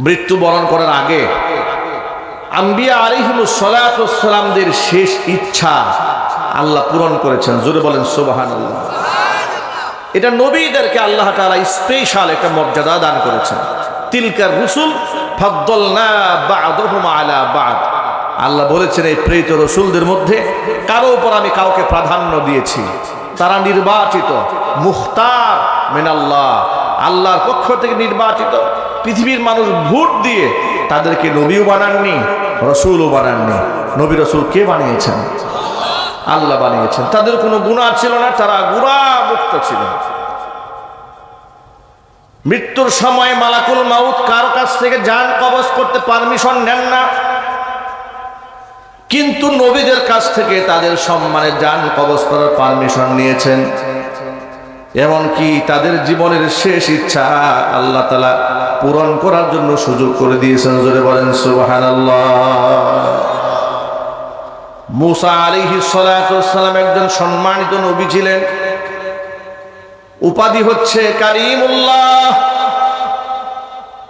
মৃত্যুবরণ করার আগে আম্বিয়া আলিহিমুসালামদের শেষ ইচ্ছা আল্লাহ পূরণ করেছেন। জোরে বলেন সুবাহান এটা নবীদেরকে আল্লাহ তাআলা স্পেশাল একটা মর্যাদা দান করেছেন। তিলকার রসুল আল্লাহ বলেছেন, এই প্রেরিত রসুলদের মধ্যে কারও উপর আমি কাউকে প্রাধান্য দিয়েছি। তারা নির্বাচিত, মুখতার মিনাল্লাহ। আল্লাহর পক্ষ থেকে নির্বাচিত পৃথিবীর মানুষ ভোট দিয়ে তাদেরকে নবীও বানাননি, রসুলও বানাননি। নবী রসুল কে বানিয়েছেন? আল্লাহ বানিয়েছেন। তাদের কোনো গুণা ছিল না, তারা গুণা মুক্ত ছিল। মৃত্যুর সময় মালাকুল মাউত কারও কাছ থেকে যান কবজ করতে পারমিশন নেন না। কিন্তু নবীদের কাছ থেকে তাদের সম্মানে যান কবজ করার পারমিশন নিয়েছেন। এমনকি তাদের জীবনের শেষ ইচ্ছা আল্লাহ তালা পূরণ করার জন্য সুযোগ করে দিয়েছেন। জোরে বলেন সুবাহান মুসা আলিহি সালাম একজন সম্মানিত নবী ছিলেন। উপাধি হচ্ছে কালিমুল্লাহ।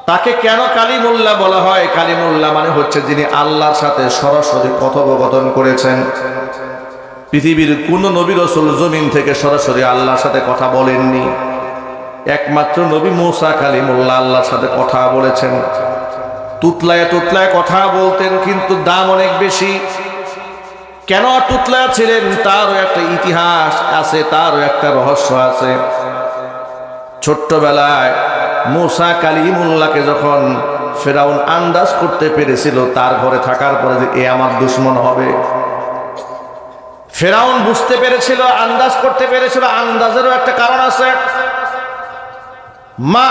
তাকে কেন কালিমুল্লাহ বলা হয়? কালিমুল্লাহ মানে হচ্ছে যিনি আল্লাহর সাথে সরাসরি কথোপকথন করেছেন। পৃথিবীর কোন নবী রসুল জমিন থেকে সরাসরি আল্লাহর সাথে কথা বলেননি। একমাত্র নবী মৌসা কালিমুল্লাহ আল্লাহর সাথে কথা বলেছেন। তুতলায় তুতলায় কথা বলতেন, কিন্তু দাম অনেক বেশি। কেন তুতলা ছিলেন? তারও একটা ইতিহাস আছে, তারও একটা রহস্য আছে। ছোট্টবেলায় মুসা কালিমুল্লাহকে যখন ফেরাউন আন্দাজ করতে পেরেছিল, তার ঘরে থাকার পরে যে, এ আমার দুশ্মন হবে। ফেরাউন বুঝতে পেরেছিল, আন্দাজ করতে পেরেছিল, আন্দাজেরও একটা কারণ আছে। মা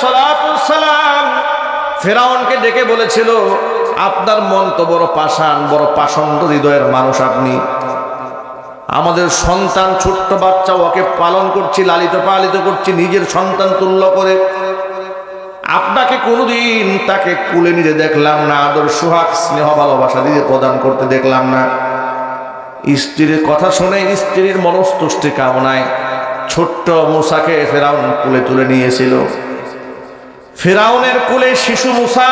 সালাম ফেরাউনকে ডেকে বলেছিল, আপনার মন তো বড় পাষাণ, বড় পাষণ্ড হৃদয়ের মানুষ আপনি। আমাদের সন্তান ছোট্ট বাচ্চা ওকে পালন করছি, লালিত পালিত করছি, নিজের সন্তান তুল্য করে। আপনাকে কোনোদিন তাকে কুলে নিতে দেখলাম না, আদর, সুহাগ, স্নেহ, ভালোবাসা দিয়ে প্রদান করতে দেখলাম না। স্ত্রীর কথা শুনে স্ত্রীর মনস্তুষ্টি কামনায় ছোট্ট মুসাকে ফেরাউন কুলে তুলে নিয়েছিল। ফেরাউনের কুলে শিশু মুসা,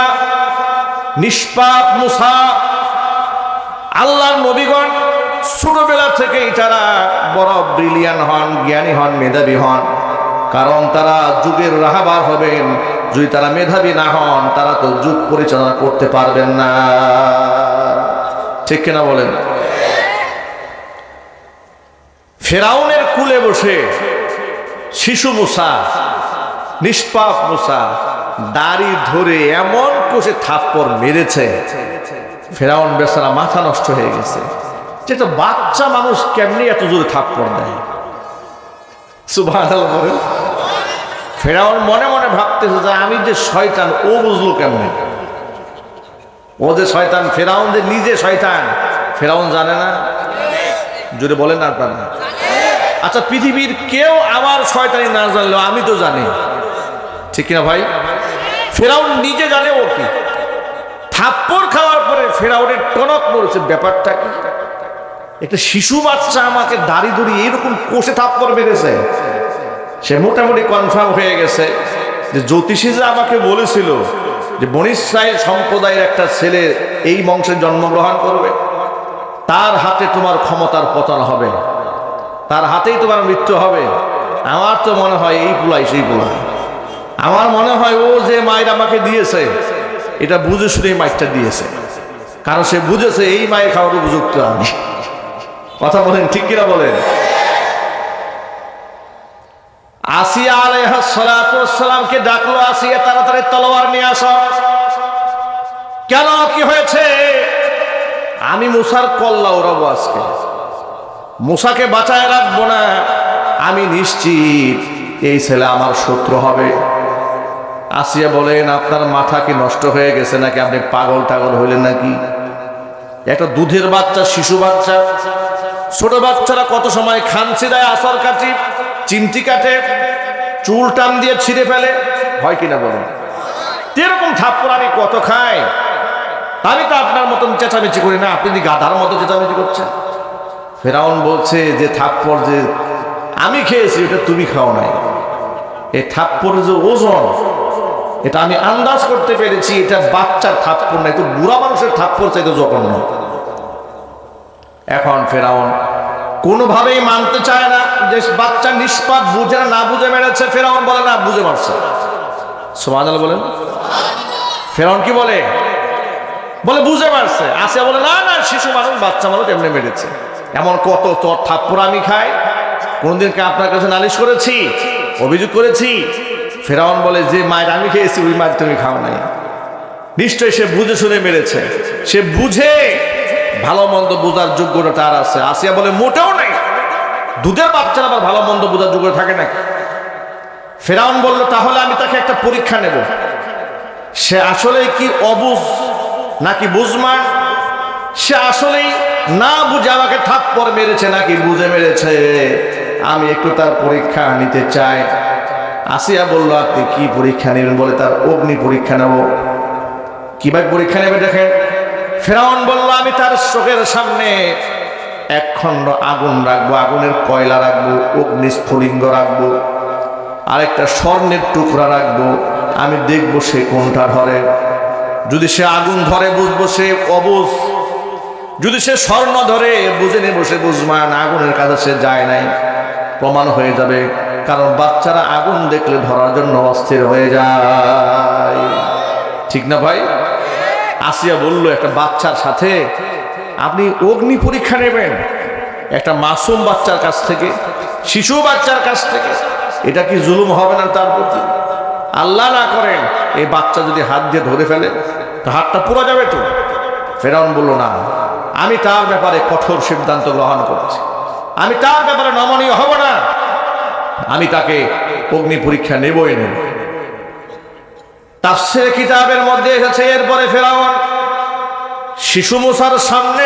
নিষ্পাপ মুসা, আল্লাহর নবীগণ, ছোটবেলা থেকেই তারা বড় ব্রিলিয়ান হন, জ্ঞানী হন, মেধাবী হন। কারণ তারা যুগের রাহাবার হবেন, যদি তারা মেধাবী না হন, তারা তো যুগ পরিচালনা করতে পারবেন না। ঠিক কিনা বলেন? ফেরাউনের কুলে বসে শিশু মুসা, নিষ্পাপ মুসা, দাড়ি ধরে এমন কোষে থাপ্পড় মেরেছে। ফেরাউন বেচারা মাথা নষ্ট হয়ে গেছে। যেটা বাচ্চা মানুষ কেমনি এত জোরে থাপ্পড় দেয়? বলেন। ফেরাউন মনে মনে ভাবতেছে যে আমি যে শয়তান, ও বুঝলো কেমনে? ও যে শয়তান, ফেরাউন যে নিজে শয়তান, ফেরাউন জানে না। জোরে বলেন আর আপনারা আচ্ছা পৃথিবীর কেউ আমার শয়তানি না জানলেও আমি তো জানি। ঠিক কিনা ভাই? ফেরাউন নিজে জানে ও কি। থাপ্পড় খাওয়ার পরে ফেরাউনের টনক পড়েছে ব্যাপারটা কি? একটা শিশু বাচ্চা আমাকে দাড়ি ধরি এরকম কোষে থাপ্পড় মেরেছে। সে মোটামুটি কনফার্ম হয়ে গেছে যে জ্যোতিষী যে আমাকে বলেছিল যে বনিসাইল সম্প্রদায়ের একটা ছেলে এই বংশে জন্মগ্রহণ করবে। তার হাতে তোমার ক্ষমতার পতন হবে। তার হাতেই তোমার মৃত্যু হবে। আমার তো মনে হয় এই পুলাই সেই পুলাই। আমার মনে হয় ও যে মায়ের আমাকে দিয়েছে, এটা বুঝে শুনে মাইকটা দিয়েছে। কারণ সে বুঝেছে, এই মায়ের খাওয়ার উপযুক্ত আমি। কথা বলেন, ঠিক কিনা বলেন? আসিয়া আলাইহালামকে ডাকলো, আসিয়া তাড়াতাড়ি তলোয়ার নিয়ে আস। কেন, কি হয়েছে? আমি মুসার কল্লা ওরাবো আজকে। মুসাকে বাঁচায় রাখব না। আমি নিশ্চিত এই ছেলে আমার শত্রু হবে। আসিয়া বলেন, আপনার মাথা কি নষ্ট হয়ে গেছে নাকি? আপনি পাগল টাগল হইলেন নাকি? একটা দুধের বাচ্চা, শিশু বাচ্চা। ছোট বাচ্চারা কত সময় খানসি দেয় আসর কাটি চিমটি কাটে, চুল টান দিয়ে ছিঁড়ে ফেলে। হয় কিনা বলেন? এরকম থাপ্পড় আমি কত খাই? আমি তো আপনার মতন চেঁচামেচি করি না, আপনি গাধার মতো চেঁচামেচি করছেন। ফেরাউন বলছে যে থাপ্পড় যে আমি খেয়েছি, এটা তুমি খাও নাই। এই থাপ্পড়ের যে ওজন, এটা আমি আন্দাজ করতে পেরেছি, এটা বাচ্চার থাপ্পড় না একটু বুড়া মানুষের থাপ্পড় চাইতে জঘন্য। এখন ফেরাউন কোনোভাবেই মানতে চায় না, যে বাচ্চা নিষ্পাপ বুঝে না না বুঝে মেরেছে ফেরাউন বলে, না, বুঝে মারছে সোমান বলেন। ফেরাউন কি বলে? বলে, বুঝে মারছে। আসিয়া বলে, না না, শিশু মানুষ, বাচ্চা মানুষ এমনি মেরেছে। এমন কত তোর থাপ্পড় আমি খাই। কোনদিন আপনার কাছে নালিশ করেছি? অভিযোগ করেছি? ফেরাউন বলে, যে মায়ের আমি খেয়েছি, ওই মায়ের তুমি খাও নাই। নিশ্চয়ই সে বুঝে শুনে মেরেছে। সে বুঝে, ভালো মন্দ বোঝার যোগ্যটা তার আছে। আসিয়া বলে, মোটেও নাই। দুধের বাচ্চারা আবার ভালো মন্দ বোঝার যোগ্য থাকে নাকি? ফেরাউন বলল, তাহলে আমি তাকে একটা পরীক্ষা নেব। সে আসলে কি অবুঝ নাকি বুঝমান সে আসলেই না বুঝে আমাকে থাপ্পড় মেরেছে নাকি বুঝে মেরেছে। আমি একটু তার পরীক্ষা নিতে চাই। আসিয়া বলল, আপনি কি পরীক্ষা নেবেন? বলে তার অগ্নি পরীক্ষা নেব। কীভাবে পরীক্ষা নেবে দেখেন। ফেরাউন বলল, আমি তার চোখের সামনে এক খণ্ড আগুন রাখব, আগুনের কয়লা রাখব অগ্নি স্ফুলিঙ্গ রাখব, আরেকটা স্বর্ণের টুকরা রাখব। আমি দেখব সে কোনটা ধরে। যদি সে আগুন ধরে বুঝব সে অবুঝ। যদি সে স্বর্ণ ধরে বুঝে নেব সে বুঝমান আগুনের কাছে সে যায় নাই। প্রমাণ হয়ে যাবে, কারণ বাচ্চারা আগুন দেখলে ধরার জন্য অস্থির হয়ে যায়। ঠিক না ভাই? আসিয়া বলল একটা বাচ্চার সাথে, আপনি অগ্নি পরীক্ষা নেবেন একটা মাসুম বাচ্চার কাছ থেকে, শিশু বাচ্চার কাছ থেকে। এটা কি জুলুম হবে না তার প্রতি? আল্লাহ না করেন এই বাচ্চা যদি হাত দিয়ে ধরে ফেলে, তো হাতটা পুরো যাবে তো? ফেরাউন বলল, না, আমি তার ব্যাপারে কঠোর সিদ্ধান্ত গ্রহণ করছি। আমি তার ব্যাপারে নমনীয় হব না। আমি তাকে অগ্নি পরীক্ষা নেবই নেব। তাফসির কিতাবের মধ্যে এসেছে, এরপরে ফেরাউন শিশু মুসার সামনে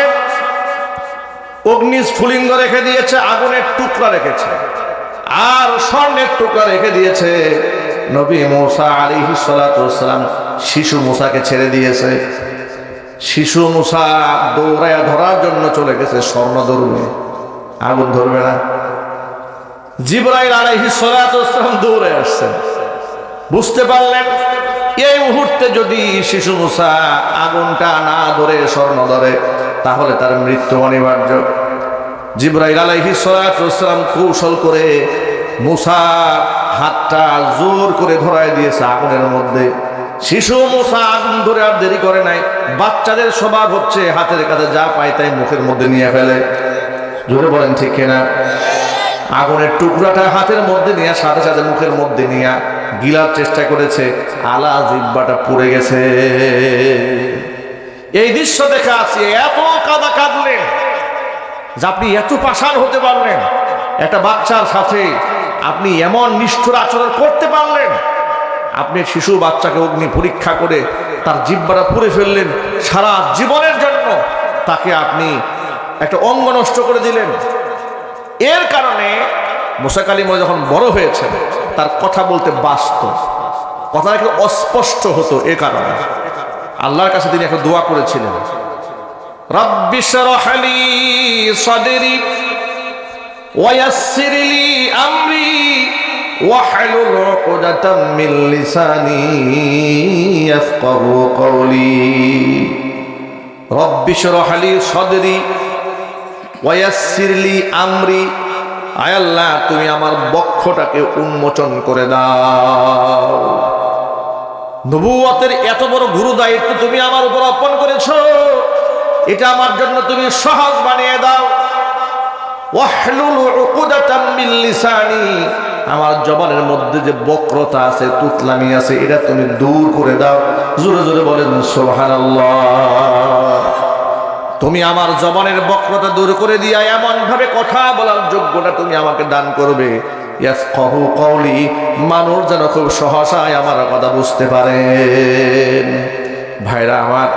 অগ্নি স্ফুলিঙ্গ রেখে দিয়েছে, আগুনের টুকরা রেখেছে, আর স্বর্ণের টুকরা রেখে দিয়েছে। নবী মোসা আলী সালাম শিশু মুসাকে ছেড়ে দিয়েছে। শিশু মুসা দৌড়ায় ধরার জন্য চলে গেছে স্বর্ণ ধরবে আগুন ধরবে না। জিবরাইল আলাইহি সালাম দৌড়ে আসছেন বুঝতে পারলেন, এই মুহূর্তে যদি শিশু মুসা আগুনটা না ধরে স্বর্ণ ধরে, তাহলে তার মৃত্যু অনিবার্য। জিব্রাইল আলাইহি সালাম কৌশল করে মুসা হাতটা জোর করে ধরায় দিয়েছে আগুনের মধ্যে। শিশু মুসা আগুন ধরে আর দেরি করে নাই। বাচ্চাদের স্বভাব হচ্ছে, হাতের কাছে যা পায় তাই মুখের মধ্যে নিয়ে ফেলে। জোরে বলেন, ঠিক কিনা? আগুনের টুকরাটা হাতের মধ্যে নিয়ে, সাথে সাথে মুখের মধ্যে নিয়ে গিলার চেষ্টা করেছে। আলা জিব্বাটা পুড়ে গেছে। এই দৃশ্য দেখা আসি, এত কাদা কাঁদলেন যে আপনি এত পাষাণ হতে পারলেন। একটা বাচ্চার সাথে আপনি এমন নিষ্ঠুর আচরণ করতে পারলেন, আপনি শিশু বাচ্চাকে অগ্নি পরীক্ষা করে তার জিব্বাটা পুড়ে ফেললেন সারা জীবনের জন্য। তাকে আপনি একটা অঙ্গ নষ্ট করে দিলেন। এর কারণে মোসা যখন বড় হয়েছে তার কথা বলতে বাস্ত। কথা একটু অস্পষ্ট হতো এ কারণে। আল্লাহর কাছে তিনি একটা দোয়া করেছিলেন। রব্বি শরহ লি সদরি ওয়াসসির আমরি واحلل عقدة من لساني يفقه قولي رب اشرح لي صدري ويسر لي امري আয় আল্লাহ তুমি আমার বক্ষটাকে উন্মোচন করে দাও নবুয়তের এত বড় গুরু দায়িত্ব তুমি আমার উপর অর্পণ করেছো এটা আমার জন্য তুমি সহজ বানিয়ে দাও ওয়াহলুল উকুদাতাম মিন লিসানি আমার জবানের মধ্যে যে বক্রতা আছে, তুতলামি আছে, এটা তুমি দূর করে দাও। জোরে জোরে বলেন, সুবহানাল্লাহ। তুমি আমার জবানের বক্রতা দূর করে দিয়া এমন ভাবে কথা বলার যোগ্যতা তুমি আমাকে দান করবে। মানুষ যেন খুব সহসায় আমার কথা বুঝতে পারে। ভাইরা, আমার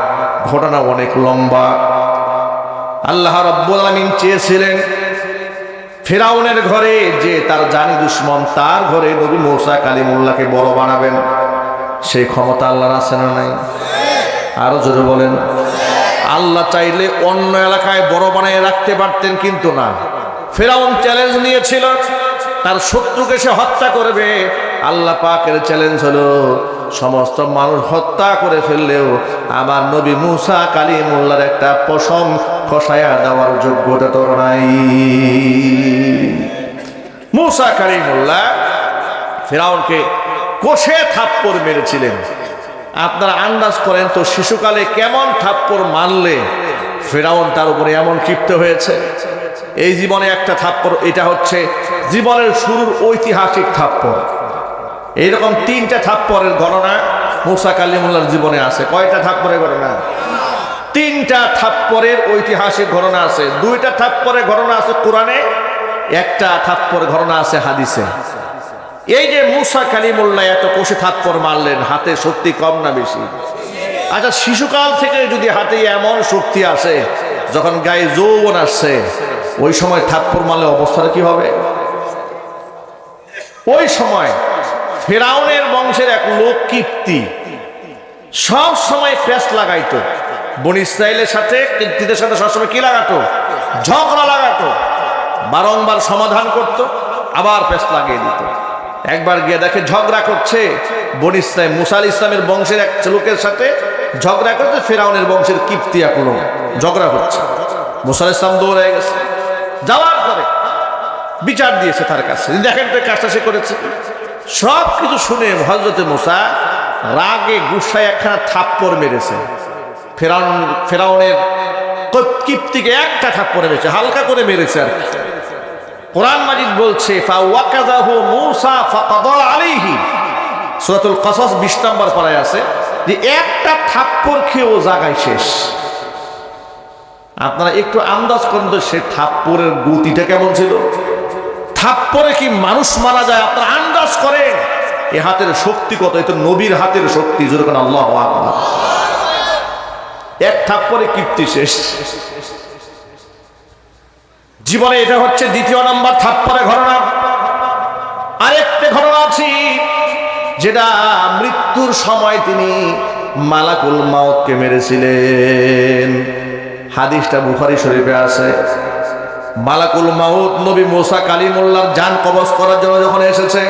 ঘটনা অনেক লম্বা। আল্লাহ রব্বুল আলামিন চেয়েছিলেন ফেরাউনের ঘরে যে তার জানি দুশ্মন, তার ঘরে নবী মৌসা কালিমুল্লাহকে বড় বানাবেন। সেই ক্ষমতা আল্লাহর আছে না নাই? আরও জোরে বলেন। আল্লাহ চাইলে অন্য এলাকায় বড় বানিয়ে রাখতে পারতেন কিন্তু না। ফেরাউন চ্যালেঞ্জ নিয়েছিল, তার শত্রুকে সে হত্যা করবে। আল্লাহ পাকের চ্যালেঞ্জ হলো সমস্ত মানুষ হত্যা করে ফেললেও আমার নবী মুসা কালী মোল্লার একটা পশম খসায়া দেওয়ার যোগ্যতা তোর নাই। মুসা কালী মোল্লা ফেরাউনকে কষে থাপ্পড় মেরেছিলেন। আপনারা আন্দাজ করেন তো শিশুকালে কেমন থাপ্পড় মারলে ফেরাউন তার উপরে এমন ক্ষিপ্ত হয়েছে? এই জীবনে একটা থাপ্পড়, এটা হচ্ছে জীবনের শুরুর ঐতিহাসিক থাপ্পড়। এইরকম তিনটা থাপ্পড়ের গণনা মুসা কালিমুল্লার জীবনে আছে। কয়টা থাপ্পড়ের ঘটনা? তিনটা থাপ্পরের ঐতিহাসিক ঘটনা আছে। দুইটা থাপ্পরের ঘটনা আছে কোরআনে, একটা থাপ্পর ঘটনা আছে হাদিসে। এই যে মুসা কালিমুল্লাহ এত কষে থাপ্পর মারলেন, হাতে শক্তি কম না বেশি? আচ্ছা শিশুকাল থেকে যদি হাতে এমন শক্তি আসে, যখন গায়ে যৌবন আসছে, ওই সময় থাপ্পর মারলে অবস্থাটা কি হবে? ওই সময় ফেরাউনের বংশের এক লোক কীর্তি। সব সময় প্যাস লাগাইতো। বন ইসরায়েলের সাথে, কীর্তিদের সাথে সবসময় কি লাগাতো? ঝগড়া লাগাতো। বারংবার সমাধান করত, আবার প্যাস লাগিয়ে দিত। একবার গিয়ে দেখে ঝগড়া করছে বন ইসলাম মুসাল ইসলামের বংশের এক লোকের সাথে ঝগড়া করছে, ফেরাউনের বংশের কীর্তি এক লোক ঝগড়া করছে। মুসাল ইসলাম দৌড়ে গেছে। যাওয়ার পরে বিচার দিয়েছে তার কাছে। দেখেন তো কাজটা সে করেছে। সব কিছু শুনে হজরতে মোসা রাগে গুসায় একখানা থাপ্পড় মেরেছে। ফেরাউন, ফেরাউনের কীর্তিকে একটা থাপ্পড়ে মেরেছে, হালকা করে মেরেছে আর কোরআন মাজিদ বলছে সূরাতুল কসস 20 নম্বর পারায় আছে যে একটা থাপ্পড় খেয়ে ও জায়গায় শেষ। আপনারা একটু আন্দাজ করেন তো সে থাপ্পড়ের গতিটা কেমন ছিল? থাপ্পড়ে কি মানুষ মারা যায়? আপনারা আন্দাজ করেন। এ হাতের শক্তি কত? এ তো নবীর হাতের শক্তি, যেরকম আল্লাহ এক থাপ্পরে কীর্তি শেষ। জীবনে এটা হচ্ছে দ্বিতীয় নম্বর থাপ্পড়ে ঘটনা। আরেকটা ঘটনা আছে, যেটা মৃত্যুর সময় তিনি মালাকুল মাউতকে মেরেছিলেন। হাদিসটা বুখারি শরীফে আছে। মালাকুল মাউত নবী মোসা কালিমুল্লাহর জান কবজ করার জন্য যখন এসেছে,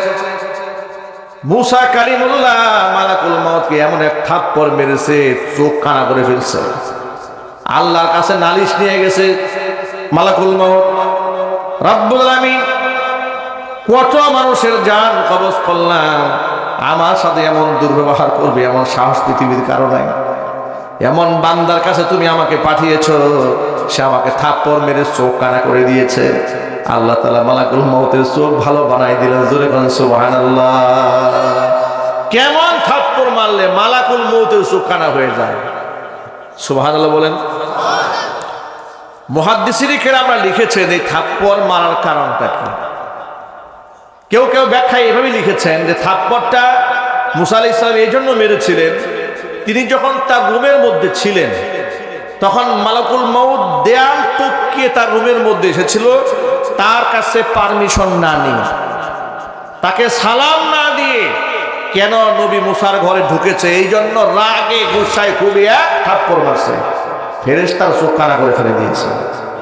মুসা কালিমুল্লাহ মালাকুল মাউতকে এমন এক থাপ্পড় মেরেছে, চোখ কানা করে ফেলছে। আল্লাহর কাছে নালিশ নিয়ে গেছে, মালাকুল মাউত, রব্বুল আলামিন, কত মানুষের জান কবজ করলাম, আমার সাথে এমন দুর্ব্যবহার করবে, এমন সাহস পৃথিবীর কারণে এমন বান্দার কাছে তুমি আমাকে পাঠিয়েছ, সে আমাকে থাপ্পড় মেরে চোখ কানা করে দিয়েছে। আল্লাহ তালা মালাকুল মৌতের চোখ ভালো বানাই দিলেন, জোরে করেন কেমন থাপ্পড় মারলে মালাকুল মৌতের চোখ কানা হয়ে যায়? সুবহান বলেন। মহাদ্দিসিরিকের আমরা লিখেছেন, এই থাপ্পড় মারার কারণটা কি? কেউ কেউ ব্যাখ্যা এভাবে লিখেছেন যে থাপ্পড়টা মুসা আলি ইসলাম এই জন্য মেরেছিলেন তিনি যখন তার রুমের মধ্যে ছিলেন, তখন মালাকুল মৌদ দেয়াল টপকিয়ে তার রুমের মধ্যে এসেছিল। তার কাছে পারমিশন না নিয়ে, তাকে সালাম না দিয়ে কেন নবী মুসার ঘরে ঢুকেছে? এই জন্য রাগে, গুসায়, খুবই এক থাপ্পড় মারছে। ফেরেস্তার চোখ কানা করে ফেলে দিয়েছে?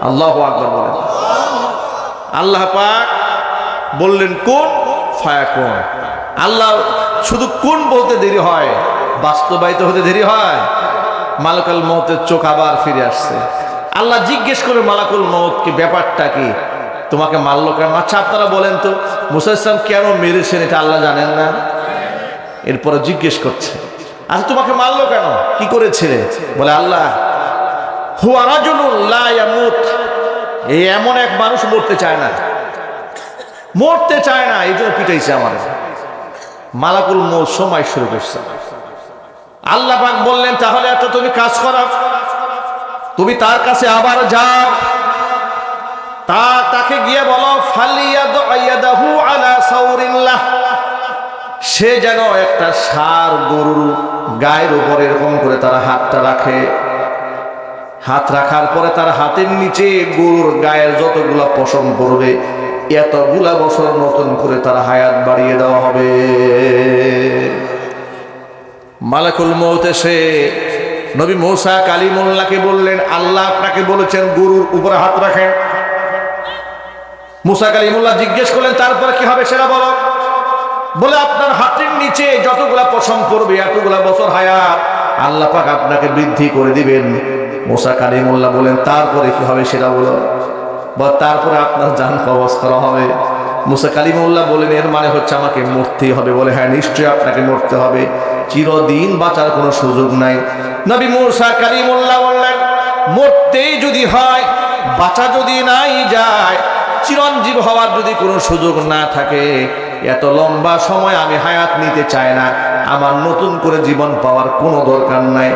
আল্লাহ আকবর আল্লাহ পাক বললেন, কোন? ফায়া কোন আল্লাহ শুধু কোন বলতে দেরি হয়? বাস্তবায়িত হতে দেরি হয়। মালাকুল মৌতের চোখ আবার ফিরে আসছে। আল্লাহ জিজ্ঞেস করে, মালাকুল মৌতকে ব্যাপারটা কি? তোমাকে মারলো কেন? আচ্ছা আপনারা বলেন তো, মুসা ইসলাম কেন মেরেছেন এটা আল্লাহ জানেন না? এরপরে জিজ্ঞেস করছে আচ্ছা তোমাকে মারলো কেন? কি করেছিলে? বলে, আল্লাহ এই এমন এক মানুষ মরতে চায় না। মরতে চায় না, এই জন্য পিটাইছে আমার। মালাকুল মৌত সময় শুরু করছে। আল্লাহ পাক বললেন, তাহলে এত তুমি কাজ করো। তুমি তার কাছে আবার যাও। তা তাকে গিয়ে বলো, ফালিয়াদু আলা সাউরিল্লাহ। সে যেন একটা সার গরুর গায়ের উপর এরকম করে তারা হাতটা রাখে। হাত রাখার পরে তার হাতের নিচে গরুর গায়ের যতগুলা পশম পড়বে, এতগুলা বছর নতুন করে তার হায়াত বাড়িয়ে দেওয়া হবে। মালাকুল মৌত এসে নবী মৌসা কালিমুল্লাহকে বললেন, আল্লাহ আপনাকে বলেছেন গুরুর উপরে হাত রাখেন। মুসা কালিমুল্লাহ জিজ্ঞেস করলেন, তারপরে কি হবে সেটা বলো। বলে, আপনার হাতের নিচে যতগুলা পশম পড়বে, এতগুলা বছর হায়াত, আল্লাহ পাক আপনাকে বৃদ্ধি করে দিবেন। মোসা কালিমুল্লাহ বলেন তারপরে কি হবে সেটা বলো। বা তারপরে আপনার যান কবজ করা হবে। মুসা কালিমুল্লাহ বলেন এর মানে হচ্ছে আমাকে মরতেই হবে বলে। হ্যাঁ নিশ্চয়ই আপনাকে মরতে হবে। চিরদিন বাঁচার কোনো সুযোগ নাই। নবী মুসা কালিমুল্লাহ বললেন, মরতেই যদি হয়, বাঁচা যদি নাই যায়, চিরঞ্জীব হওয়ার যদি কোনো সুযোগ না থাকে, এত লম্বা সময় আমি হায়াত নিতে চাই না। আমার নতুন করে জীবন পাওয়ার কোনো দরকার নাই।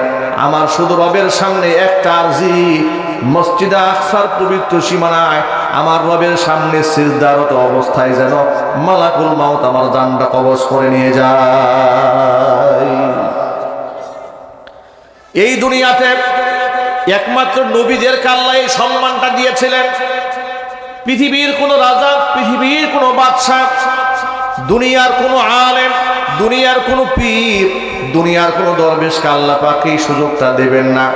আমার শুধু রবের সামনে একটা আর্জি, মসজিদে আকসার পবিত্র সীমানায় আমার রবের সামনে সিজদারত অবস্থায় যেন মালাকুল মাউত আমার জানটা কবজ করে নিয়ে যায়। এই দুনিয়াতে একমাত্র নবীদের কাল্লা এই সম্মানটা দিয়েছিলেন। পৃথিবীর কোন রাজা, পৃথিবীর কোন বাদশাহ, দুনিয়ার কোন আলেম, দুনিয়ার কোন পীর, দুনিয়ার কোন দরবেশকে আল্লাহ পাক সুযোগটা দেবেন না।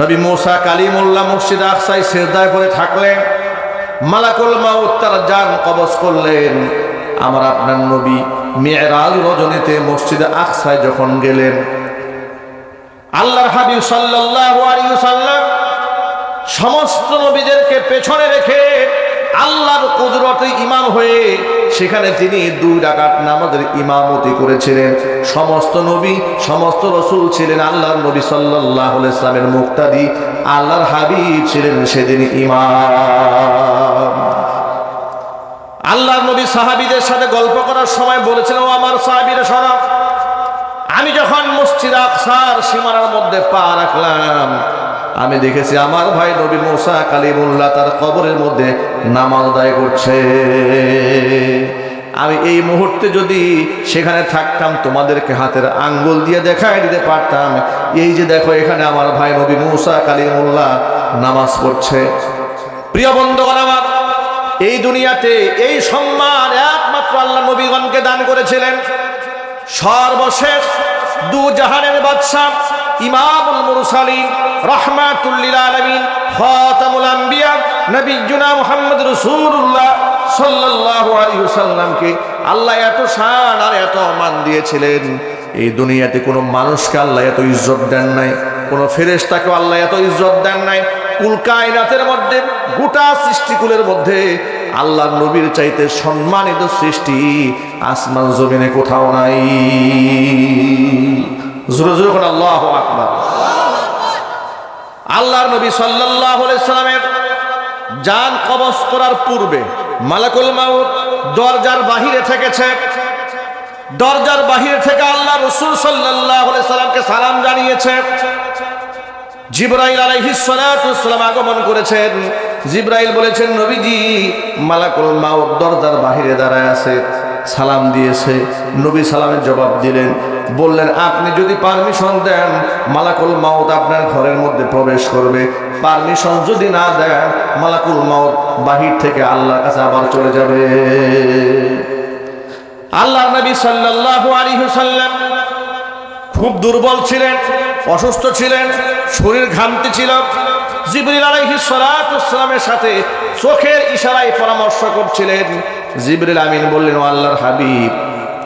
নবী মোসা কালিমুল্লাহ মসজিদ আকসাই সেজদায় করে থাকলেন। মালাকুল মাউত তার জান কবজ করলেন। আমার আপনার নবী মেয়েরাজ রজনীতে মসজিদে আকসায় যখন গেলেন, আল্লাহর হাবিব সাল্লাম সমস্ত নবীদেরকে পেছনে রেখে আল্লাহর কুদরতে ইমাম হয়ে সেখানে তিনি দুই ডাকাত নামাজের ইমামতি করেছিলেন। সমস্ত নবী, সমস্ত রসুল ছিলেন আল্লাহর নবী সাল্লাহ ইসলামের মুক্তাদি। আল্লাহর হাবিব ছিলেন সেদিন ইমাম। আল্লাহর নবী সাহাবিদের সাথে গল্প করার সময় বলেছিলেন আমার সাহাবিরা, শোনা, আমি যখন মসজিদ আকসার সীমানার মধ্যে পা রাখলাম আমি দেখেছি আমার ভাই নবী মোসা কালিমুল্লাহ তার কবরের মধ্যে নামাজ আদায় করছে। আমি এই মুহূর্তে যদি সেখানে থাকতাম, তোমাদেরকে হাতের আঙ্গুল দিয়ে দেখায় দিতে পারতাম। এই যে দেখো, এখানে আমার ভাই নবী মুসা কালিমুল্লাহ নামাজ পড়ছে। প্রিয় বন্ধুগণ আমার, এই দুনিয়াতে এই সম্মান একমাত্র আল্লাহ নবীগণকে দান করেছিলেন। সর্বশেষ দু জাহানের বাদশাহ ইমামুল মুরসালিন রহমাতুল্লিল আলামিন খাতামুল আম্বিয়া নবিয়ুনা মুহাম্মদ রাসূলুল্লাহ সাল্লাল্লাহু আলাইহি ওয়াসাল্লামকে আল্লাহ এত শান আর এত মান দিয়েছিলেন। এই দুনিয়াতে কোনো মানুষকে আল্লাহ এত ইজ্জত দেন নাই, কোনো ফেরেশতাকে আল্লাহ এত ইজ্জত দেন নাই। কুল কায়নাতের মধ্যে, গোটা সৃষ্টিকুলের মধ্যে আল্লাহ নবীর চাইতে সম্মানিত সৃষ্টি আসমান জমিনে কোথাও নাই। জোরে জোরে কোন আল্লাহ আকবার। আল্লাহর নবী সাল্লাহ সাল্লামের যান কবজ করার পূর্বে মালাকুল মাউত দরজার বাহিরে থেকেছে। দরজার বাহিরে থেকে আল্লাহ রসুল সাল্লাহ সাল্লামকে সালাম জানিয়েছে। জিব্রাইল আলাইহিস সালাম আগমন করেছেন। জিব্রাইল বলেছেন, নবীজি, মালাকুল মাউত দরজার বাহিরে দাঁড়ায় আছে। সালাম দিয়েছে, নবী সালামের জবাব দিলেন, বললেন, আপনি যদি পারমিশন দেন, মালাকুল মাউত আপনার ঘরের মধ্যে প্রবেশ করবে। পারমিশন যদি না দেন, মালাকুল মাউত বাহির থেকে আল্লাহর কাছে আবার চলে যাবে। আল্লাহ নবী সাল্লাল্লাহু আলাইহি সাল্লাম খুব দুর্বল ছিলেন, অসুস্থ ছিলেন, শরীর ঘামতে ছিল। জিবরিল আলাইহিস সালামের সাথে চোখের ইশারায় পরামর্শ করছিলেন। জিবরিল আমিন বললেন আল্লাহর হাবিব,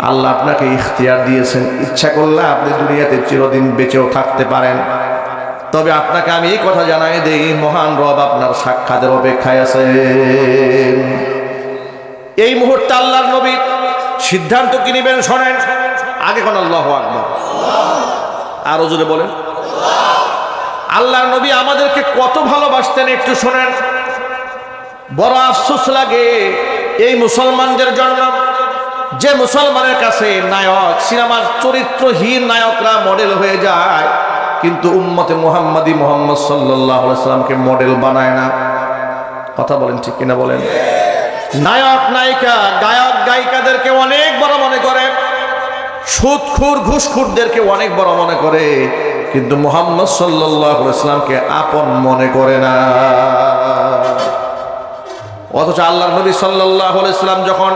আল্লাহ আপনাকে ইখতিয়ার দিয়েছেন। ইচ্ছা করলে আপনি দুনিয়াতে চিরদিন বেঁচেও থাকতে পারেন। তবে আপনাকে আমি এই কথা জানাই দেই, মহান রব আপনার সাক্ষাতের অপেক্ষায় আছেন। এই মুহূর্তে আল্লাহর নবী সিদ্ধান্ত কি নেবেন শোনেন? আগে কোন আল্লাহ আকবর। আরও যদি বলেন। আল্লাহ নবী আমাদেরকে কত ভালোবাসতেন একটু শোনেন। বড় আফসোস লাগে এই মুসলমানদের জন্য। যে মুসলমানের কাছে নায়ক, সিনেমার চরিত্রহীন নায়করা মডেল হয়ে যায়, কিন্তু উম্মতে মোহাম্মদী মোহাম্মদ সাল্লামকে মডেল বানায় না। কথা বলেন ঠিক কিনা বলেন? নায়ক, নায়িকা, গায়ক, গায়িকাদেরকে অনেক বড় মনে করে। সুদখুর, ঘুষখুরদেরকে অনেক বড় মনে করে। কিন্তু মোহাম্মদ সাল্লাহ আপন মনে করে না। অথচ আল্লাহ নবী সাল্লাহ ইসলাম যখন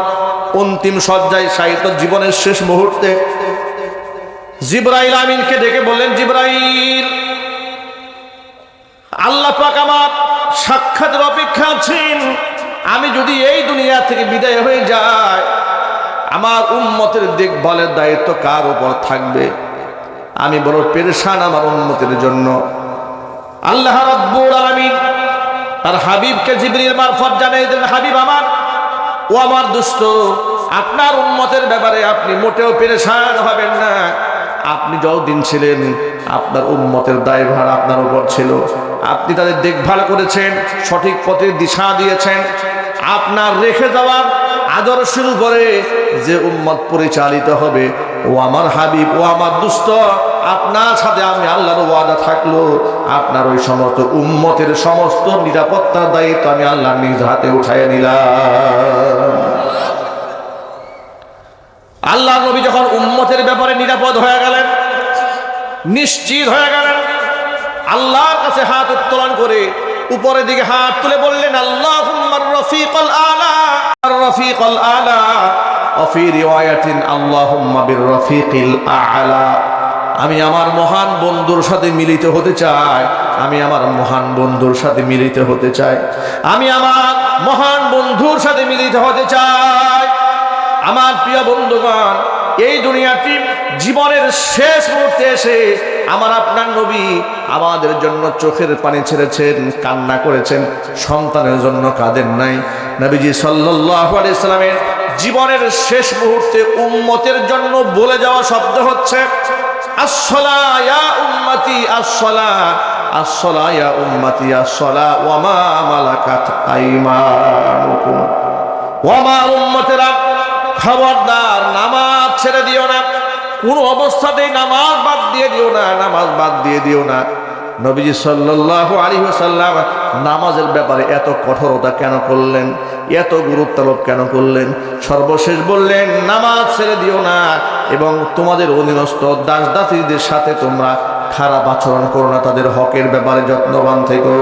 অন্তিম সজ্জায় সাহিত্য জীবনের শেষ মুহূর্তে জিব্রাইল আমিনকে ডেকে বললেন, জিব্রাইল, আল্লাহ পাক আমার সাক্ষাতের অপেক্ষা আছেন। আমি যদি এই দুনিয়া থেকে বিদায় হয়ে যাই, আমার উম্মতের দেখভালের দায়িত্ব কার উপর থাকবে? আমি বড় পেরেশান আমার উন্নতির জন্য। আল্লাহ রাব্বুল আলামিন তার হাবিবকে জিবরিল মারফত জানিয়ে দিলেন, হাবিব আমার, ও আমার দুষ্ট, আপনার উম্মতের ব্যাপারে আপনি মোটেও পেরেশান হবেন না। আপনি যতদিন ছিলেন, আপনার উম্মতের দায়ভার আপনার উপর ছিল। আপনি তাদের দেখভাল করেছেন, সঠিক পথে দিশা দিয়েছেন। আপনার রেখে যাওয়ার আদর্শের উপরে যে উম্মত পরিচালিত হবে, ও আমার হাবিব, ও আমার দুষ্ট, আপনার সাথে আমি আল্লাহর ওয়াদা থাকল, আপনার ওই সমস্ত উম্মতের সমস্ত নিরাপত্তার দায়িত্ব আমি আল্লাহ নিজ হাতে উঠাই নিলাম। আল্লাহ নবী যখন উম্মতের ব্যাপারে নিরাপদ হয়ে গেলেন, নিশ্চিত হয়ে গেলেন, আল্লাহর কাছে হাত উত্তোলন করে উপরের দিকে হাত তুলে বললেন আল্লাহ রফিকল আলা। রফিকল আলা? রিওয়ায়াতিন আলা। আমি আমার মহান বন্ধুর সাথে মিলিত হতে চাই। আমি আমার মহান বন্ধুর সাথে মিলিত হতে চাই। আমি আমার মহান বন্ধুর সাথে মিলিত হতে চাই। আমার প্রিয় বন্ধুগণ এই দুনিয়াটি জীবনের শেষ মুহূর্তে এসে আমার আপনার নবী আমাদের জন্য চোখের পানি ছেড়েছেন, কান্না করেছেন, সন্তানের জন্য কাঁদেন নাই। নবীজি সাল্লাহ আলাইসালামের জীবনের শেষ মুহূর্তে উম্মতের জন্য বলে যাওয়া শব্দ হচ্ছে আসলা ওয়ামা ওয়ামা খবরদার নামাজ ছেড়ে দিও না। কোন অবস্থাতেই নামাজ বাদ দিয়ে দিও না, নামাজ বাদ দিয়ে দিও না। নবীজি সাল্লাল্লাহু আলাইহি ওয়াসাল্লাম নামাজের ব্যাপারে এত কঠোরতা কেন করলেন? এত গুরুত্ব আরোপ কেন করলেন? সর্বশেষ বললেন, নামাজ ছেড়ে দিও না এবং তোমাদের অধীনস্থ দাস দাসীদের সাথে তোমরা খারাপ আচরণ করো না। তাদের হকের ব্যাপারে যত্নবান থেকো।